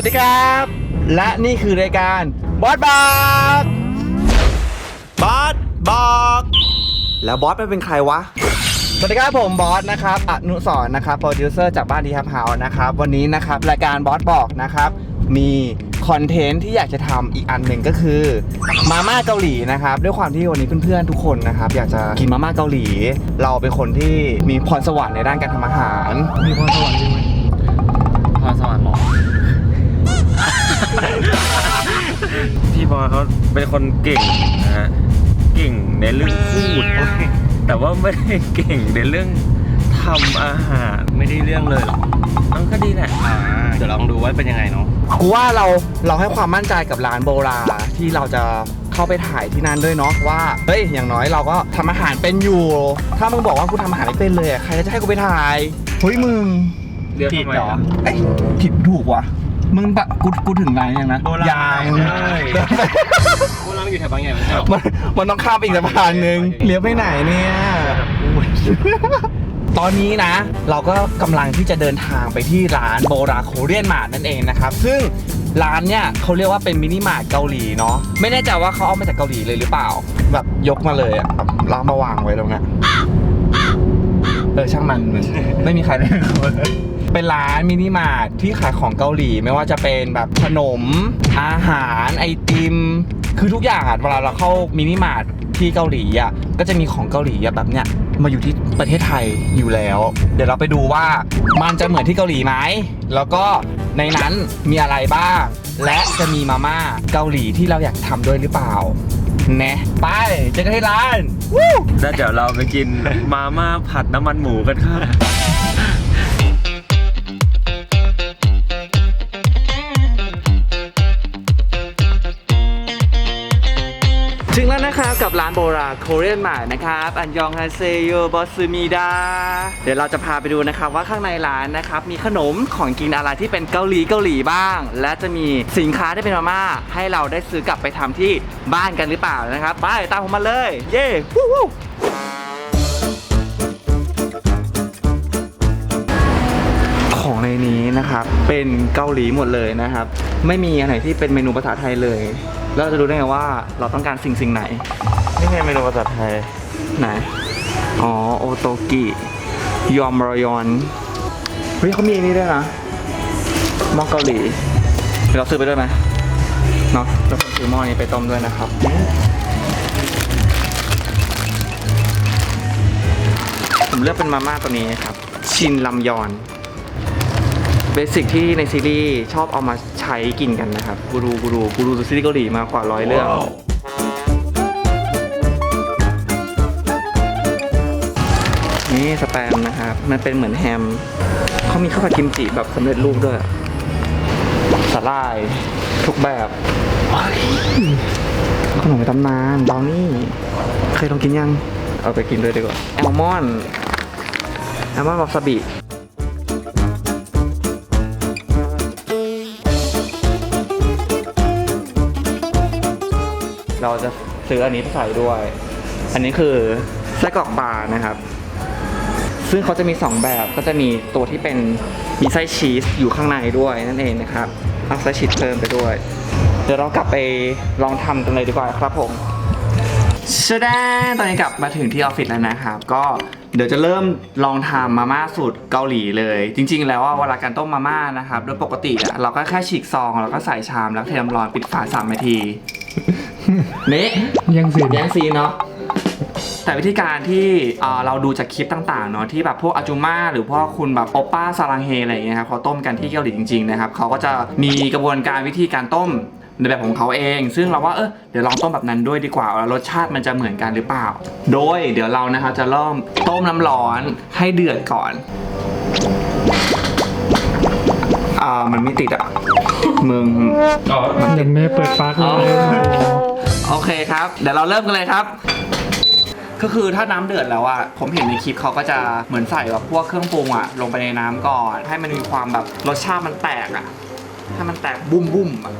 วัสดีครับ และนี่คือรายการบอสบอกบอสบอกแล้วบอสมันเป็นใครวะ สวัสดีครับผมบอสนะครับอนุสรณ์นะครับโปรดิวเซอร์จากบ้านดีฮับเฮาส์นะครับวันนี้นะครับรายการบอสบอกนะครับมีคอนเทนต์ที่อยากจะทำอีกอันหนึ่งก็คือมาม่าเกาหลีนะครับด้วยความที่วันนี้เพื่อนๆทุกคนนะครับอยากจะกินมาม่าเกาหลี เราเป็นคนที่มีพรสวรรค์ในด้านการทำอาหาร มีพรสวรรค์จริงไหมพรสวรรค์หมอ พี่บอยเขาเป็นคนเก่งนะฮะ เก่งในเรื่องพูด แต่ว่าไม่ได้เก่งในเรื่องทำอาหารไม่ได้เรื่องเลยหรอกมันก็ดีแหละอ่าเดี๋ยวลองดูว่าเป็นยังไงเนาะกูว่าเราเราให้ความมั่นใจกับร้านโบราณที่เราจะเข้าไปถ่ายที่นั่นด้วยเนาะว่าเฮ้ยอย่างน้อยเราก็ทำอาหารเป็นอยู่ ถ้ามึงบอกว่ากูทำอาหารไม่เป็นเลยอะใครจะให้กูไปถ่ายเฮ้ยมึงเรียกทำไมอะเอ้ยผิดถูกวะ มึงปะกูกูถึงไหนยังนะโบราณยังใช่พวกเราอยู่แถวบางใหญ่ไม่ใช่หรอมัน มันต้องข้ามไปอีกสะพานหนึ่งเลี้ยวไปไหนเนี่ย ตอนนี้นะ เราก็กำลังที่จะเดินทางไปที่ร้านโบราโคเรียนมาร์ทนั่นเองนะครับ ซึ่งร้านเนี่ยเขาเรียกว่าเป็นมินิมาร์ทเกาหลีเนาะไม่แน่ใจว่าเขาเอามาจากเกาหลีเลยหรือเปล่า แบบยกมาเลยอะแบบแลาวมาวางไว้ตรงเนี้ยเออช่างมันมันไม่มีใครได้เลย เป็นร้านมินิมาร์ทที่ขายของเกาหลีไม่ว่าจะเป็นแบบขนม อาหารไอติม คือทุกอย่างอะเวลาเราเข้ามินิมาร์ทที่เกาหลีอะก็จะมีของเกาหลีอะแบบเนี้ยมาอยู่ที่ประเทศไทยอยู่แล้ว เดี๋ยวเราไปดูว่ามันจะเหมือนที่เกาหลีไหมแล้วก็ในนั้นมีอะไรบ้าง และจะมีมาม่าเกาหลีที่เราอยากทำด้วยหรือเปล่าแนะไปเจอกันที่ร้านวู้แล้วเดี๋ยวเราไปกินมาม่าผัดน้ำมันหมูกันครับ ถึงแล้วนะครับกับร้านโบราโคเรียนมาร์นะครับ อันยองฮาเซโยบอสซูมิดา เดี๋ยวเราจะพาไปดูนะครับว่าข้างในร้านนะครับมีขนมของกินอะไรที่เป็นเกาหลีเกาหลีบ้าง และจะมีสินค้าที่เป็นมาม่าให้เราได้ซื้อกลับไปทำที่บ้านกันหรือเปล่านะครับ ไปตามผมมาเลย เย้วู้วู้ของในนี้นะครับเป็นเกาหลีหมดเลยนะครับ ไม่มีอันไหนที่เป็นเมนูภาษาไทยเลย แล้วเราจะรู้ได้ไงว่าเราต้องการสิ่งสิ่งไหน นี่ไงเมนูภาษาไทย ไหน อ๋อ โอโตกิยอมรอยอน เฮ้ยเขามีอันนี้ด้วยนะหม้อเกาหลีเดี๋ยวเราซื้อไปด้วยไหมเนาะเราซื้อหม้อนี้ไปต้มด้วยนะครับ ผมเลือกเป็นมาม่าตัวนี้ครับ ชินลำยอน เบสิกที่ในซีรีส์ชอบเอามาใช้กินกันนะครับกูดูกูดูกูดูซีรีส์เกาหลีมากว่าร้อยเรื่อง นี่สแปมนะครับ มันเป็นเหมือนแฮม เขามีข้าวผัดกิมจิแบบสำเร็จรูปด้วยสาลาย ทุกแบบขนมตำนานบราวนี่ เคยลองกินยัง เอาไปกินด้วยดีกว่าแอลมอนด์แอลมอนด์วาซาบิ เราจะซื้ออันนี้ไปใส่ด้วย อันนี้คือไส้กรอกปลานะครับ ซึ่งเขาจะมี 2 แบบก็จะมีตัวที่เป็นมีไส้ชีสอยู่ข้างในด้วยนั่นเองนะครับเอาไส้ชีสเพิ่มไปด้วย เดี๋ยวเรากลับไปลองทำกันเลยดีกว่าครับผมชดาตอนนี้กลับมาถึงที่ออฟฟิศแล้วนะครับ ก็เดี๋ยวจะเริ่มลองทำมาม่าสูตรเกาหลีเลย จริง ๆ แล้วว่าเวลาการต้มมาม่านะครับ โดยปกติอะเราก็แค่ฉีกซอง แล้วก็ใส่ชามแล้วเทน้ำร้อนปิดฝาสามนาที นะยังสิแย่งซีนเนาะแต่วิธีการที่เอ่อเราดูจากคลิปต่างๆเนาะที่แบบพวกอาจูมาหรือพวกคุณแบบโอป้าซาลังเฮอะไรอย่างเงี้ยครับเขาต้มกันที่เกาหลีจริงๆนะครับเขาก็จะมีกระบวนการวิธีการต้มในแบบของเขาเอง ซึ่งเราว่าเออเดี๋ยวลองต้มแบบนั้นด้วยดีกว่าว่ารสชาติมันจะเหมือนกันหรือเปล่า โดยเดี๋ยวเรานะครับจะเริ่มต้มน้ำร้อนให้เดือดก่อนอ่ามันไม่ติดอะมึงยังไม่เปิดปลั๊กเลย โอเคครับ เดี๋ยวเราเริ่มกันเลยครับ ก็คือถ้าน้ำเดือดแล้วอะผมเห็นในคลิปเขาก็จะเหมือนใส่แบบพวกเครื่องปรุงอะลงไปในน้ำก่อน ให้มันมีความแบบรสชาติมันแตกอะให้มันแตกบุ้มบุ้มๆอะ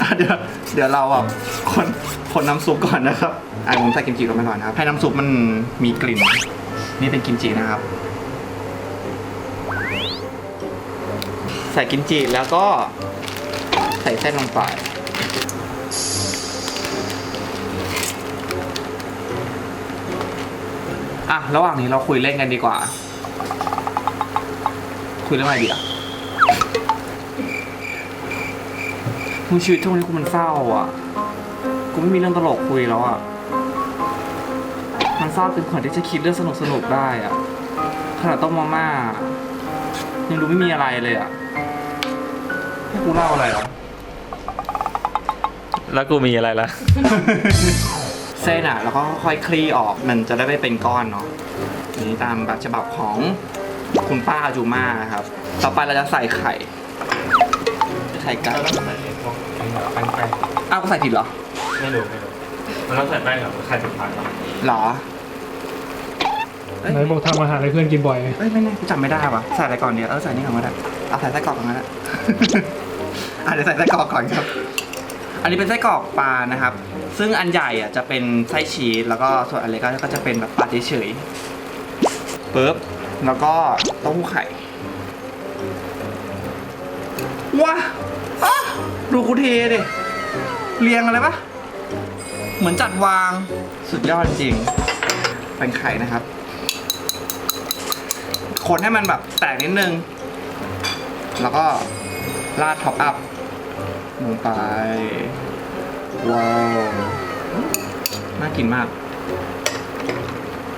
อะเดี๋ยวเดี๋ยวเราอะคนคนน้ำซุปก่อนนะครับไอะผมใส่กิมจิลงไปก่อนครับ ให้น้ำซุปมันมีกลิ่น นี่เป็นกิมจินะครับ ใส่กิมจิแล้วก็ใส่เส้นลงไปอะระหว่างนี้เราคุยเล่นกันดีกว่า คุยเรื่องอะไรดีอะมึงชีวิตช่วงนี้กูมันเศร้าอะ กูไม่มีเรื่องตลกคุยแล้วอะ มันเศร้าจนกว่าที่จะคิดเรื่องสนุกสนุกได้อะขนาดต้มมาม่ายังดูไม่มีอะไรเลยอะ ให้กูเล่าอะไรเหรอแล้วกูมีอะไรล่ะ เส้นอะแล้วก็ค่อยคลี่ออกมันจะได้ไม่เป็นก้อนเนาะนี่ตามแบบฉบับของคุณป้าอาจูมาครับ ต่อไปเราจะใส่ไข่ ไข่ไก่เราต้องใส่พวกแป้งแป้งอ้าวก็ใส่ผิดเหรอ ไม่รู้ไม่รู้มันต้องใส่แป้งกับไข่สุดท้ายก่อนเหรอเอ้ยไหนบอกทำอาหารให้เพื่อนกินบ่อย เอ้ยไม่แน่กูจำไม่ได้ว่ะใส่อะไรก่อนเดียวเออใส่นี่ก่อนก็ได้เอาใส่ไส้กรอกก่อนก็ได้ อะเดี๋ยวใส่ไส้กรอกก่อนครับ อันนี้เป็นไส้กรอกปลานะครับ ซึ่งอันใหญ่อะจะเป็นไส้ชีสแล้วก็ส่วนอันเล็กก็จะเป็นแบบปลาเฉยๆปึ๊บแล้วก็เต้าหู้ไข่ว้าอะดูกูเทดิเรียงอะไรปะเหมือนจัดวางสุดยอดจริง เป็นไข่นะครับ คนให้มันแบบแตกนิดนึง แล้วก็ราดท็อปอัพ ลงไป ว้าว น่ากินมาก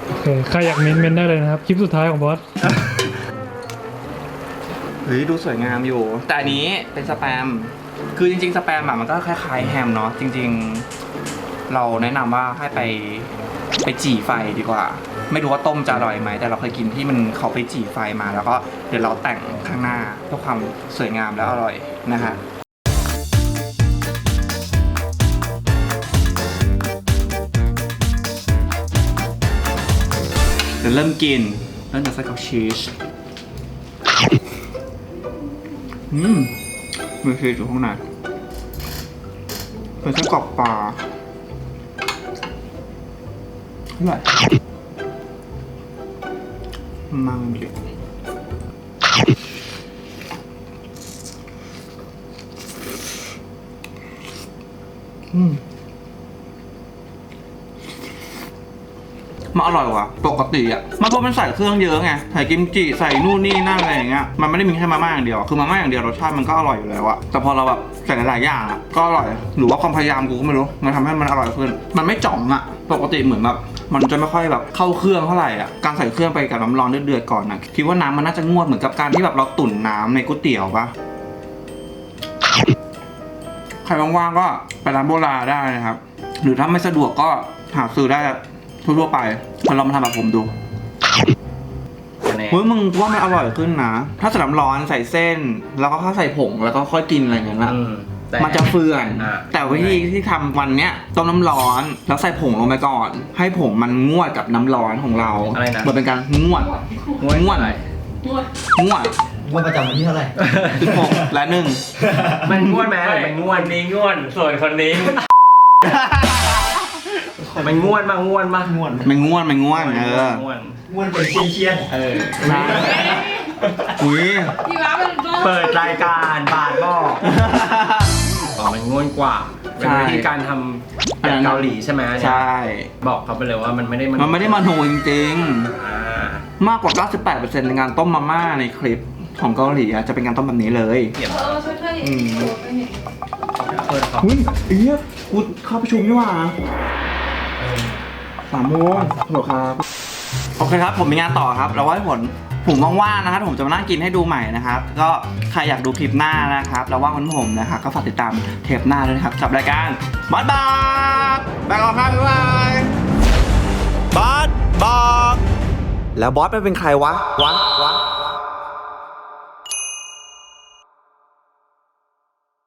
โอเคใครอยากเมนเมนได้เลยนะครับ คลิปสุดท้ายของบอส เฮ้ยดูสวยงามอยู่ แต่อันนี้เป็นสแปม คือจริง ๆ สแปมอะมันก็คล้ายๆแฮมเนาะจริง ๆ เราแนะนำว่าให้ไปไปจี่ไฟดีกว่า ไม่รู้ว่าต้มจะอร่อยไหมแต่เราเคยกินที่มันเขาไปจี่ไฟมา แล้วก็เดี๋ยวเราแต่งข้างหน้าเพื่อความสวยงามและอร่อยนะฮะ ยวเริ่มกิน เริ่มจากไส้กรอกชีส อืมมีชีสอยู่ข้างในเป็นไส้กรอกปลาอร่อยมังเดียอืม มันอร่อยว่าปกติอะมันเพราะมันใส่เครื่องเยอะไงใส่กิมจิใส่นู่นนี่นั่นอะไรอย่างเงี้ยมันไม่ได้มีแค่มาม่าอย่างเดียวคือมาม่าอย่างเดียวรสชาติมันก็อร่อยอยู่แล้วอะแต่พอเราแบบใส่หลายๆอย่างอะก็อร่อย หรือว่าความพยายามกูก็ไม่รู้มันทำให้มันอร่อยขึ้น มันไม่จ่องอะปกติเหมือนแบบมันจะไม่ค่อยแบบเข้าเครื่องเท่าไหร่อะการใส่เครื่องไปกับน้ำร้อนเดือดๆก่อนนะคิดว่าน้ำมันน่าจะงวดเหมือนกับการที่แบบเราตุ๋นน้ำในก๋วยเตี๋ยวปะใครว่างๆก็ไปร้านโบราณได้นะครับ หรือถ้าไม่สะดวกก็หาซื้อได้ ทั่วๆไปมาลองมาทำแบบผมดูเฮ้ยมึงว่ามันอร่อยขึ้นนะ ถ้าใส่น้ำร้อนใส่เส้น แล้วก็ค่อยใส่ผงแล้วก็ค่อยกินอะไรอย่างเงี้ยนะแต่ มันจะเฟื่อนอ่า แต่วิธีที่ทำวันเนี้ยต้มน้ำร้อนแล้วใส่ผงลงไปก่อน ให้ผงมันงวดกับน้ำร้อนของเราอะไรนะ เหมือนเป็นการงวด งวดอะไรงวดวันประจำวันที่เท่าไหร่ สิบหกและหนึ่งมันง่วนไหมมันง่วคนนนี้ง่วนส่วนคนนี้ มันง่วนมากง่วนมากง่วนมันงวดมันงวดเออง่วนง่วนเป็นเชียนเชียนเอออุ้ยพี่ว้าเป็นโรคเปิดรายการบาทบอกอ๋อมันง่วนกว่าเป็นวิธีการทำแบบเกาหลีใช่ไหมใช่ บอกเขาไปเลยว่ามันไม่ได้มันไม่ได้มาโนจริงอ่าๆมากกว่า 98%ในงานต้มมาม่าในคลิปของเกาหลีอะจะเป็นการต้มแบบนี้เลยเออช่วยช่วยอืมไปเห็นเปิดเขาอุ้ยเอี้ยกูเข้าประชุมนี่หว่า สามโมงฮัลโหลครับ โอเคครับ ผมมีงานต่อครับ เราไว้ผลผมว่างๆนะครับผมจะมานั่งกินให้ดูใหม่นะครับ ก็ใครอยากดูคลิปหน้านะครับแล้วว่างคนผมนะครับก็ฝากติดตามเทปหน้าด้วยนะครับกับรายการบอสบาร์ไปก่อนครับบ๊ายบายบอสบอกแล้วบอสมันเป็นใครวะวะวะ